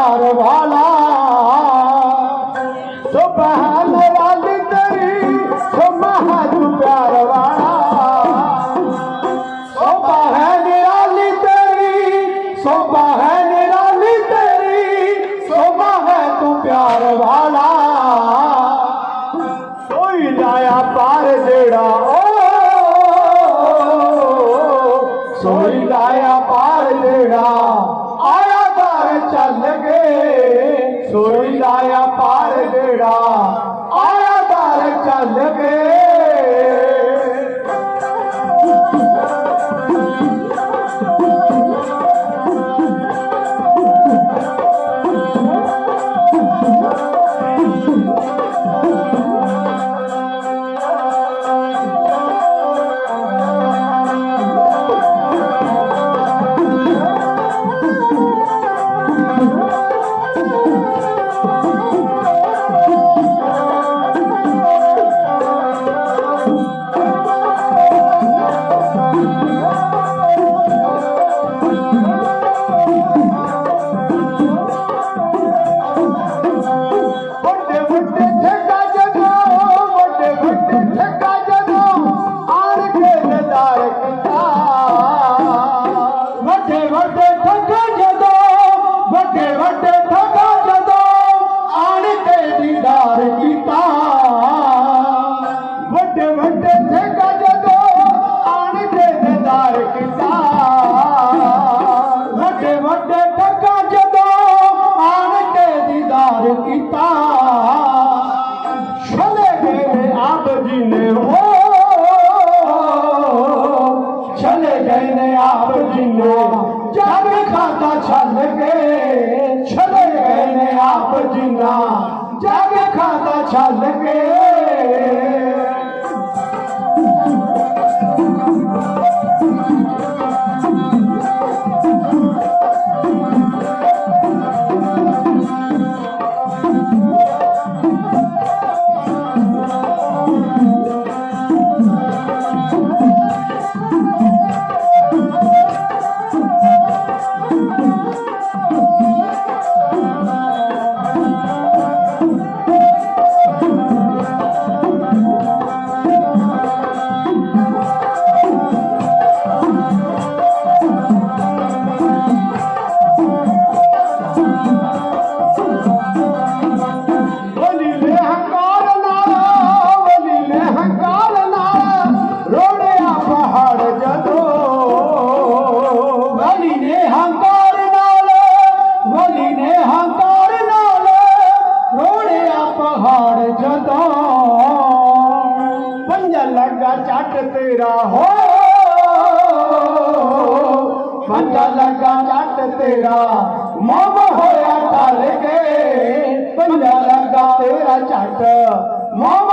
কারবালা ਸੋਈ ਲਾਇਆ ਪਾਰ ਜਿਹੜਾ ਆਇਆ ਦਰ ਚੱਲ ਗਏ छे जा जादा। छल गे छल پهاڙ جدا. پنجاهه لڳا چٽ تيرا هو. پنجاهه لڳا چٽ تيرا موم هويا ٽل ڪي پنجاهه لڳا تيرا چٽ موم